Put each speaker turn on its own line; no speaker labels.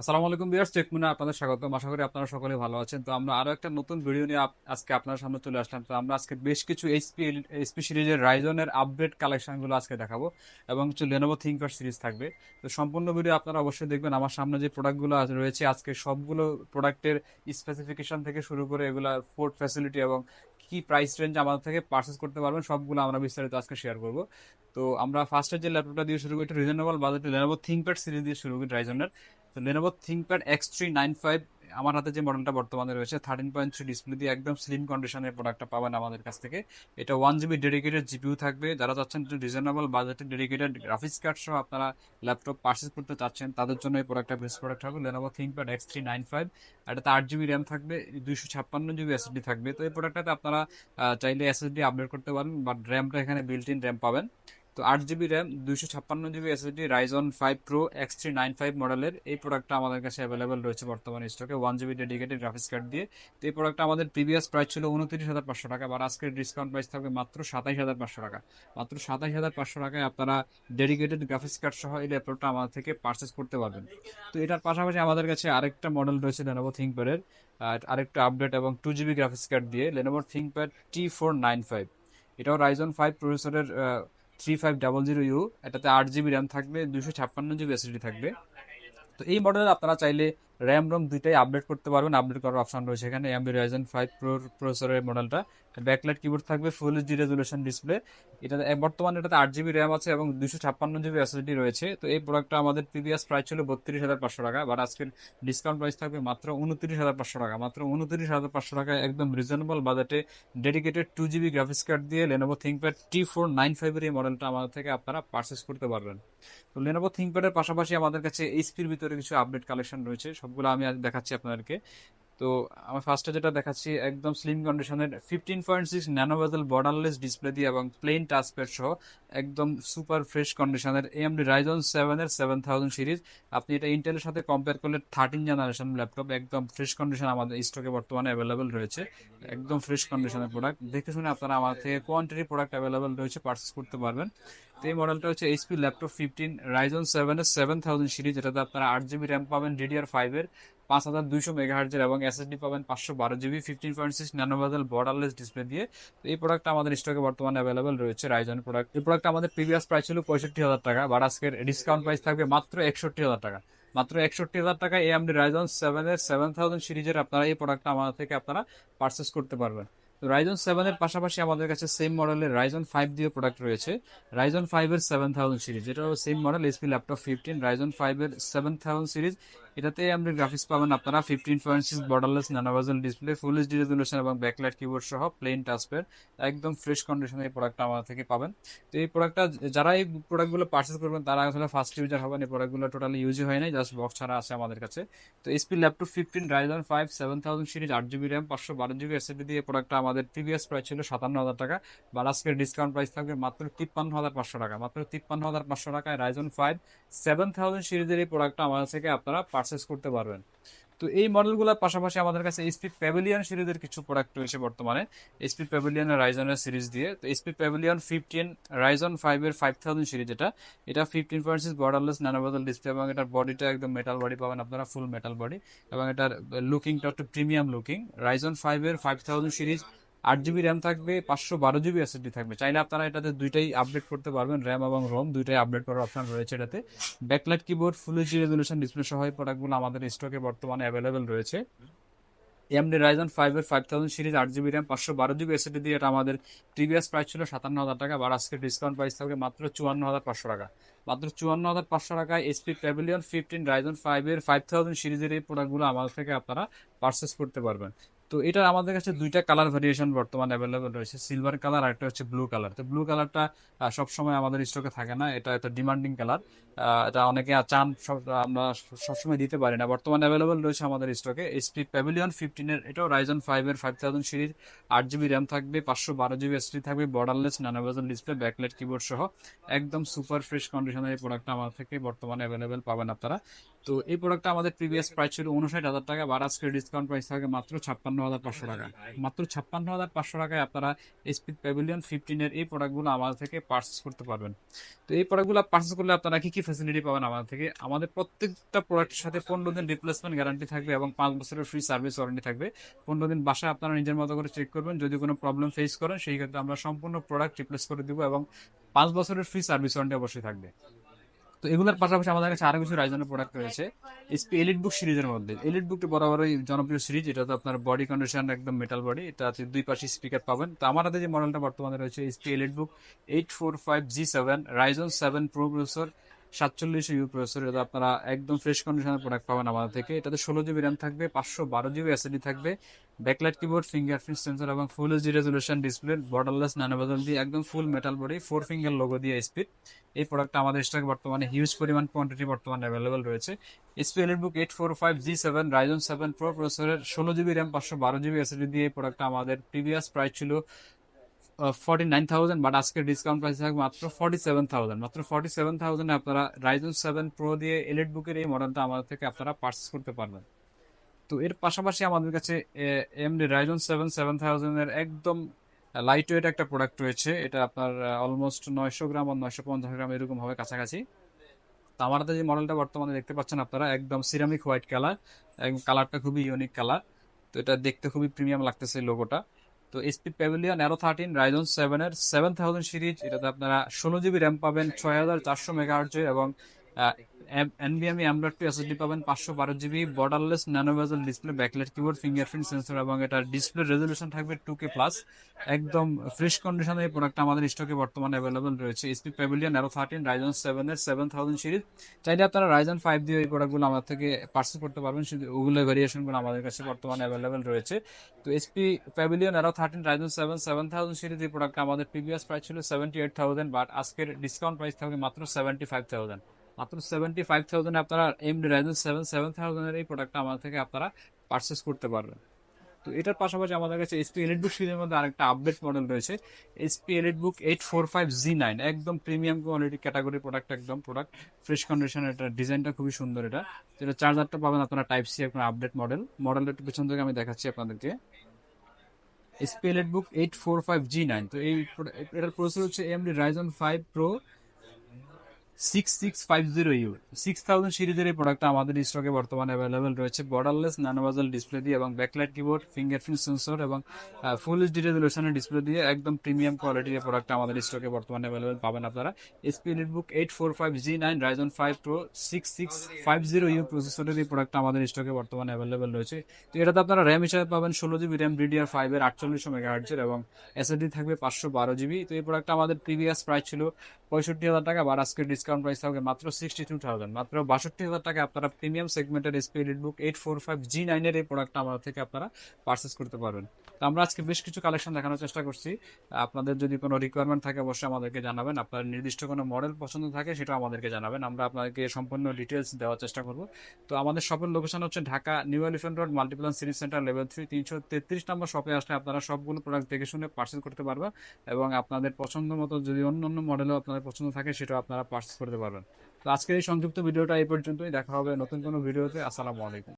আসসালামু আলাইকুম বিয়ার্স টেকমুনে আপনাদের স্বাগত আশা করি আপনারা সকলে ভালো আছেন। তো আমরা আরও একটা নতুন ভিডিও নিয়ে আজকে আপনার সামনে চলে আসলাম। তো আমরা আজকে বেশ কিছু এইচপি এইচপি সিরিজের রাইজনের আপডেট কালেকশনগুলো আজকে দেখাবো এবং কিছু লেনোভো থিঙ্কপ্যাড সিরিজ থাকবে। তো সম্পূর্ণ ভিডিও আপনারা অবশ্যই দেখবেন। আমার সামনে যে প্রোডাক্টগুলো রয়েছে, আজকে সবগুলো প্রোডাক্টের স্পেসিফিকেশন থেকে শুরু করে এগুলা পোর্ট ফ্যাসিলিটি এবং কি প্রাইস রেঞ্জ আমাদের থেকে পারচেস করতে পারবেন, সবগুলো আমরা বিস্তারিত আজকে শেয়ার করব। তো আমরা ফার্স্টে যে ল্যাপটপটা দিয়ে শুরু করি একটু রিজনেবল বাজেটে লেনোভো থিঙ্কপ্যাড সিরিজ দিয়ে শুরু করি রাইজনের তো Lenovo ThinkPad X three nine five আমার হাতে যে মডেলটা বর্তমানে রয়েছে থার্টিন পয়েন্ট থ্রি ডিসপ্লে দিয়ে একদম স্লিম কন্ডিশনের প্রোডাক্টটা পাবেন আমাদের কাছ থেকে। এটা ওয়ান জিবি ডেডিকেটেড জিপিউ থাকবে। যারা চাচ্ছেন রিজনেবল বাজেটে ডেডিকেটেড গ্রাফিক্স কার্ড সহ আপনারা ল্যাপটপ পারচেস করতে চাচ্ছেন, তাদের জন্য এই প্রোডাক্টটা বেস্ট প্রোডাক্ট হবে। Lenovo ThinkPad X three nine five এটাতে আট জিবি র্যাম থাকবে, দুইশো ছাপ্পান্ন জিবি এসএসডি থাকবে। তো এই প্রোডাক্টটাতে আপনারা চাইলে এসএসডি আপডেট করতে পারেন বাট র্যামটা এখানে বিল্ট ইন র্যাম পাবেন। তো আট জিবি র্যাম দুইশো ছাপ্পান্ন GB SSD Ryzen five pro X three nine five মডেলের এই প্রোডাক্টটা আমাদের কাছে অ্যাভেলেবেল রয়েছে বর্তমানে স্টকে one GB dedicated graphics card দিয়ে। তো এই প্রোডাক্টটা আমাদের প্রিভিয়াস প্রাইস ছিল উনত্রিশ হাজার পাঁচশো টাকা আর আজকের ডিসকাউন্ট প্রাইস থাকবে মাত্র সাতাইশ হাজার পাঁচশো টাকা। মাত্র সাতাইশ হাজার পাঁচশো টাকায় আপনারা ডেডিকেটেড গ্রাফিক্স কার্ড সহ এই ল্যাপটপটা আমাদের থেকে পারচেস করতে পারবেন। তো এটার পাশাপাশি আমাদের কাছে আরেকটা মডেল রয়েছে লেনোভো থিঙ্কপ্যাডের আরেকটা আপডেট এবং টু জিবি গ্রাফিক্স কার্ড দিয়ে Lenovo ThinkPad T four nine five এটাও রাইজন ফাইভ প্রসেসরের three five double zero U এটাতে আট জিবি র্যাম থাকবে দুশো ছাপ্পান্ন জিবি এসএসডি থাকবে। তো এই মডেলের আপনারা চাইলে র্যাম রোম দুইটাই আপডেট করতে পারবেন, আপডেট করার অপশন রয়েছে এখানে এমবি রাইজেন ফাইভ প্রো প্রসেসরের মডেলটা ব্যাকলাইট কিবোর্ড থাকবে ফুল এইচডি রেজুলেশন ডিসপ্লে এটা বর্তমানে এটাতে আট জিবি র্যাম আছে এবং দুশো ছাপ্পান্ন জিবি এসএসডি রয়েছে। তো এই প্রোডাক্টটা আমাদের প্রিভিয়াস প্রাইস ছিল বত্রিশ হাজার পাঁচশো টাকা বাট আজকের ডিসকাউন্ট প্রাইস থাকবে মাত্র উনত্রিশ হাজার পাঁচশো টাকা। মাত্র উনত্রিশ হাজার পাঁচশো টাকায় একদম রিজনেবল বাজেটে dedicated two GB graphics card দিয়ে Lenovo ThinkPad T four nine ফাইভের এই মডেলটা আমাদের থেকে আপনারা পারচেস করতে পারবেন। তো লেনোভো থিঙ্কপ্যাডের পাশাপাশি আমাদের কাছে এইচপির ভিতরে কিছু আপডেট কালেকশন রয়েছে সবগুলো আমি দেখাচ্ছি আপনাদেরকে। তো আমার ফার্স্টে যেটা দেখাচ্ছি, একদম স্লিম কন্ডিশনের fifteen point six nano bezel borderless display দিয়ে এবং প্লেন টাচপ্যাড সহ একদম সুপার ফ্রেশ কন্ডিশনের এএমডি রাইজন সেভেনের সেভেন থাউজেন্ড সিরিজ আপনি এটা ইন্টেলের সাথে কম্পেয়ার করলে থার্টিন জেনারেশন ল্যাপটপ একদম ফ্রেশ কন্ডিশন আমাদের স্টকে বর্তমানে অ্যাভেলেবেল রয়েছে। একদম ফ্রেশ কন্ডিশনের প্রোডাক্ট দেখে শুনে আপনারা আমার থেকে কোয়ান্টিটি প্রোডাক্ট অ্যাভেলেবেল রয়েছে পারচেস করতে পারবেন। তো এই মডেলটা হচ্ছে এইচপি ল্যাপটপ ফিফটিন রাইজন সেভেনের সেভেন থাউজেন্ড সিরিজ এটাতে আপনারা আট জিবি র্যাম পাবেন ডিডিআর ফাইভের পাঁচ হাজার দুইশো মেগাহার্জের এবং এসএসডি পাবেন পাঁচশো বারো GB fifteen point six nano bezel borderless display দিয়ে। তো এই প্রোডাক্টটা আমাদের স্টকে বর্তমানে অ্যাভেলেবেল রয়েছে রাইজন প্রোডাক্ট এই প্রোডাক্ট আমাদের প্রিভিয়াস প্রাইস ছিল পঁয়ষট্টি হাজার টাকা বাট আজকের ডিসকাউন্ট প্রাইস থাকবে মাত্র একষট্টি হাজার টাকা। মাত্র একষট্টি হাজার টাকা এএমডি রাইজন সেভেনের সেভেন থাউজেন্ড সিরিজের আপনারা এই প্রোডাক্টটা আমাদের থেকে আপনারা পারচেস করতে পারবেন। রাইজন সেভেনের পাশাপাশি আমাদের কাছে সেম মডেলের রাইজন ফাইভ দিয়ে প্রোডাক্ট রয়েছে। রাইজন ফাইভের সেভেন থাউজেন্ড সিরিজ এটাও same model HP laptop fifteen Ryzen ফাইভের সেভেন থাউজেন্ড সিরিজ এটাতে আপনি গ্রাফিক্স পাবেন আপনারা fifteen point six borderless nano bezel display full HD resolution এবং ব্যাকলাইট কিবোর্ড সহ প্লেন টাচপ্যাড একদম ফ্রেশ কন্ডিশনে এই প্রোডাক্টটা আমাদের থেকে পাবেন। তো এই প্রোডাক্টটা যারা এই প্রোডাক্টগুলো পারচেস করবেন, তারা আসলে ফার্স্ট ইউজার হবেন, এই প্রোডাক্টগুলো টোটালি ইউজই হয় নাই জাস্ট বক্স ছাড়া আছে আমাদের কাছে। তো HP laptop fifteen Ryzen five seven thousand series আট জিবি র্যাম পাঁচশো বারো জিবি এসএসডি দিয়ে প্রোডাক্টটা আমাদের প্রিভিয়াস প্রাইস ছিল সাতান্ন হাজার টাকা বা আজকের ডিসকাউন্ট প্রাইস থাকবে মাত্র তিপ্পান্ন হাজার পাঁচশো টাকা। মাত্র তিপ্পান্ন হাজার পাঁচশো টাকায় রাইজন ফাইভ সেভেন থাউজেন্ড সিরিজের এই প্রোডাক্টটা আমাদের থেকে আপনারা পারচেস করতে পারবেন। তো এই মডেলগুলোর পাশাপাশি আমাদের কাছে এইচপি প্যাভিলিয়ন সিরিজের কিছু প্রোডাক্ট রয়েছে বর্তমানে। এইচপি প্যাভিলিয়নের রাইজনের সিরিজ দিয়ে। তো এইচপি প্যাভিলিয়ন ফিফটিন রাইজন ফাইভের ফাইভ থাউজেন্ড সিরিজ এটা। এটা fifteen point six borderless nano bezel display এবং এটার বডিটা একদম মেটাল বডি পাবেন আপনারা ফুল মেটাল বডি এবং এটার লুকিংটা একটু প্রিমিয়াম লুকিং রাইজন ফাইভের ফাইভ থাউজেন্ড সিরিজ আট জিবি র্যাম থাকবে, পাঁচশো বারো জিবি এসএসডি থাকবে। চাইলে আপনারা এটাতে দুইটাই আপডেট করতে পারবেন র্যাম এবং রোম দুইটাই আপডেট করার অপশন রয়েছে এটাতে। Backlight keyboard full HD resolution display সহ এই প্রোডাক্টগুলো আমাদের স্টকে বর্তমানে অ্যাভেলেবেল রয়েছে। এমডি রাইজন ফাইভ এর ফাইভ থাউজেন্ড সিরিজ আট জিবি র্যাম পাঁচশো বারো জিবি এসএসডি দিয়ে এটা আমাদের প্রিভিয়াস প্রাইস ছিল সাতান্ন হাজার টাকা আর আজকে ডিসকাউন্ট প্রাইস থাকবে মাত্র চুয়ান্ন হাজার পাঁচশো টাকা। মাত্র চুয়ান্ন হাজার পাঁচশো টাকায় HP Pavilion fifteen Ryzen five এর ফাইভ থাউজেন্ড সিরিজের এই প্রোডাক্টগুলো আমাদের থেকে আপনারা পারচেস করতে পারবেন। তো এটা আমাদের কাছে দুইটা কালার ভেরিয়েশন বর্তমানে অ্যাভেলেবল রয়েছে। সিলভার কালার আর একটা হচ্ছে ব্লু কালার তো ব্লু কালারটা সবসময় আমাদের স্টকে থাকে না। এটা একটা ডিমান্ডিং কালার এটা অনেকে চান আমরা সবসময় দিতে পারি না। বর্তমানে অ্যাভেলেবল রয়েছে আমাদের স্টকে এসপি প্যাভিলিয়ন ফিফটিনের এটাও রাইজন ফাইভের ফাইভ থাউজেন্ড সিরিজ। আট জিবি র্যাম থাকবে, পাঁচশো বারো জিবি এসডি থাকবে borderless nano bezel display backlit keyboard সহ। একদম সুপার ফ্রেশ কন্ডিশনের এই প্রোডাক্টটা আমার থেকে বর্তমানে অ্যাভেলেবেল পাবেন আপনারা। তো এই প্রোডাক্টটা আমাদের প্রিভিয়াস প্রাইস ছিল উনষাট হাজার টাকা আর আজকে ডিসকাউন্ট প্রাইস থাকে মাত্র ছাপ্পান্ন হাজার পাঁচশো টাকা। মাত্র ছাপ্পান্ন হাজার পাঁচশো টাকায় আপনারা স্পিড প্যাভিলিয়ন ফিফটিনের এই প্রোডাক্টগুলো আমাদের থেকে পার্চেস করতে পারবেন। তো এই প্রোডাক্টগুলো পার্চেস করলে আপনারা কি কি ফ্যাসিলিটি পাবেন আমাদের থেকে? আমাদের প্রত্যেকটা প্রোডাক্টের সাথে পনেরো দিন রিপ্লেসমেন্ট গ্যারান্টি থাকবে এবং পাঁচ বছরের ফ্রি সার্ভিস ওয়ারেন্টি থাকবে। পনেরো দিন বাসায় আপনারা নিজের মতো করে চেক করবেন, যদি কোনো প্রবলেম ফেস করেন, সেই ক্ষেত্রে আমরা সম্পূর্ণ প্রোডাক্ট রিপ্লেস করে দেবো এবং পাঁচ বছরের ফ্রি সার্ভিস ওয়ারেন্টি অবশ্যই থাকবে। তো এগুলোর পাশাপাশি আমাদের কাছে আরও কিছু রাইজনের প্রোডাক্ট রয়েছে। এসপি এলিট বুক সিরিজের মধ্যে। এলিট বুকটি বরাবরই জনপ্রিয় সিরিজ এটা তো আপনার বডি কন্ডিশন একদম মেটাল বডি এটাতে দুই পাশে স্পিকার পাবেন। তো আমার যে মডেলটা বর্তমানে রয়েছে HP EliteBook eight four five G seven Ryzen seven pro processor সাতচল্লিশ ইউ প্রসেসর এটা আপনারা একদম ফ্রেশ কন্ডিশনের প্রোডাক্ট পাবেন আমাদের থেকে। এটাতে ষোলো জিবি র্যাম থাকবে, পাঁচশো বারো জিবি এসএডি থাকবে ব্যাকলাইট কিবোর্ড ফিঙ্গারপ্রিন্ট সেন্সর এবং full HD resolution display borderless nano bezel দিয়ে একদম full metal body four finger logo দিয়ে স্পিড এই প্রোডাক্টটা আমাদের স্টকে বর্তমানে হিউজ পরিমাণ কোয়ান্টিটি বর্তমানে অ্যাভেলেবল রয়েছে। HP book eight four five G seven Ryzen seven pro প্রসেসরের ষোলো জিবি র্যাম পাঁচশো বারো জিবি এসএডি দিয়ে এই প্রোডাক্টটা আমাদের প্রিভিয়াস প্রাইস ছিল ফর্টি নাইন থাউজেন্ড বাট আজকে ডিসকাউন্ট প্রাইস থাকবে মাত্র ফর্টি সেভেন থাউজেন্ড মাত্র ফর্টি সেভেন থাউজেন্ডে আপনারা রাইজন সেভেন প্রো দিয়ে এলিট বুকের এই মডেলটা আমাদের থেকে আপনারা পার্চেস করতে পারবেন। তো এর পাশাপাশি আমাদের কাছে এমডি রাইজন সেভেন সেভেন থাউজেন্ডের একদম লাইট ওয়েট একটা প্রোডাক্ট রয়েছে। এটা আপনার অলমোস্ট নয়শো গ্রাম আর নয়শো পঞ্চাশ গ্রাম এরকম হবে কাছাকাছি। তো আমার যে মডেলটা বর্তমানে দেখতে পাচ্ছেন আপনারা, একদম সিরামিক হোয়াইট কালার একদম কালারটা খুবই ইউনিক কালার তো এটা দেখতে খুবই প্রিমিয়াম লাগতেছে লোগোটা তো HP Pavilion Aero thirteen Ryzen সেভেনের সেভেন থাউজেন্ড সিরিজ এটাতে আপনারা ষোলো জিবি র্যাম পাবেন, ছয় হাজার চারশো মেগাহার্জের এবং এনবিএমই অ্যান্ড্রয়েড টু এসএসডি পাবেন পাঁচশো বারো GB borderless nano bezel display backlight keyboard fingerprint sensor এবং এটার ডিসপ্লে রেজলিউশন থাকবে টু কে প্লাস একদম ফ্রেশ কন্ডিশনে এই প্রোডাক্টটা আমাদের স্টকে বর্তমানে অ্যাভেলেবল রয়েছে। HP Pavilion Aero thirteen Ryzen seven সেভেনের সেভেন থাউজেন্ড সিরিজ চাইলে আপনারা রাইজন ফাইভ দিয়ে এই প্রোডাক্টগুলো আমার থেকে পার্সেল করতে পারবেন। শুধু ওগুলো ভেরিয়েশনগুলো আমাদের কাছে বর্তমানে অ্যাভেলেবেল রয়েছে। তো HP Pavilion Aero thirteen Ryzen seven seven thousand series এই প্রোডাক্টটা আমাদের প্রিভিয়াস প্রাইস ছিল সেভেন্টি এইট থাউজেন্ড বাট আজকের ডিসকাউন্ট প্রাইস থাকবে মাত্র সেভেন্টি ফাইভ থাউজেন্ড মাত্র সেভেন্টি ফাইভ থাউজেন্ড আপনারা এম রাইজন সেভেন সেভেন থাউজেন্ডের এই প্রোডাক্টটা আমার থেকে আপনারা পারচেস করতে পারবেন। তো এটার পাশাপাশি আমাদের কাছে এসপি এলিট বুক সিরিজের মধ্যে আরেকটা আপডেট মডেল রয়েছে। HP EliteBook eight four five G nine একদম প্রিমিয়াম কোয়ালিটি ক্যাটাগরি প্রোডাক্ট একদম প্রোডাক্ট ফ্রেশ কন্ডিশন এটা ডিজাইনটা খুবই সুন্দর এটা। যেটা চার্জারটা পাবেন আপনারা টাইপ সি আপনার আপডেট মডেল মডেলটা একটু পিছন থেকে আমি দেখাচ্ছি আপনাদেরকে। HP EliteBook eight four five G nine তো এই এটার প্রসেসর হচ্ছে AMD Ryzen five pro six five zero U six thousand সিরিজের এই প্রোডাক্টটা আমাদের স্টকে বর্তমানে অ্যাভেলেবেল রয়েছে। বর্ডারলেস ন্যানোভাজল ডিসপ্লে দিয়ে এবং ব্যাকলাইট কিবোর্ড ফিঙ্গারপ্রিন্ট সেন্সর এবং ফুল এইচডি ডিসপ্লে দিয়ে একদম প্রিমিয়াম কোয়ালিটির এই আমাদের স্টকে বর্তমানে অ্যাভেলেবেল পাবেন আপনারা। Eight four five G nine Ryzen five pro six six five zero U প্রসেসরের এই প্রোডাক্টটা আমাদের স্টকে বর্তমানে অ্যাভেলেবেল রয়েছে। তো এটাতে আপনারা র্যাম হিসাবে পাবেন ষোলো জিবি র্যাম ডিডিআর ফাইভের আটচল্লিশশো মেগাহার্জের এবং এসএসডি থাকবে পাঁচশো বারো জিবি তো এই প্রোডাক্টটা আমাদের প্রিভিয়াস প্রাইস ছিল পঁয়ষট্টি হাজার টাকা বা আজকের ডিসকাউন্ট প্রাইস থাকবে মাত্র সিক্সটি টু থাউজেন্ড মাত্র বাষট্টি হাজার টাকা আপনারা প্রিমিয়াম সেগমেন্টের HP book eight four five G নাইনের এই প্রোডাক্টটা আমাদের থেকে আপনারা পারচেস করতে পারবেন। তো আমরা আজকে বেশ কিছু কালেকশন দেখানোর চেষ্টা করছি। আপনাদের যদি কোনো রিকোয়ারমেন্ট থাকে অবশ্যই আমাদেরকে জানাবেন। আপনার নির্দিষ্ট কোনো মডেল পছন্দ থাকে সেটা আমাদেরকে জানাবেন। আমরা আপনাদেরকে সম্পূর্ণ ডিটেলস দেওয়ার চেষ্টা করব। তো আমাদের শপের লোকেশন হচ্ছে Dhaka New Elephant Road Multiplan series Center level three তিনশো তেত্রিশ নম্বর শপে আসলে আপনারা সবগুলো প্রোডাক্ট দেখে শুনে পার্চেস করতে পারবেন এবং আপনাদের পছন্দ মতো যদি অন্য অন্য মডেলও আপনাদের পছন্দ থাকে সেটা আপনারা পার্চেস করতে পারবেন। তো আজকের এই সংযুক্ত ভিডিওটা এই পর্যন্তই। দেখা হবে নতুন কোনো ভিডিওতে। আসসালামু আলাইকুম।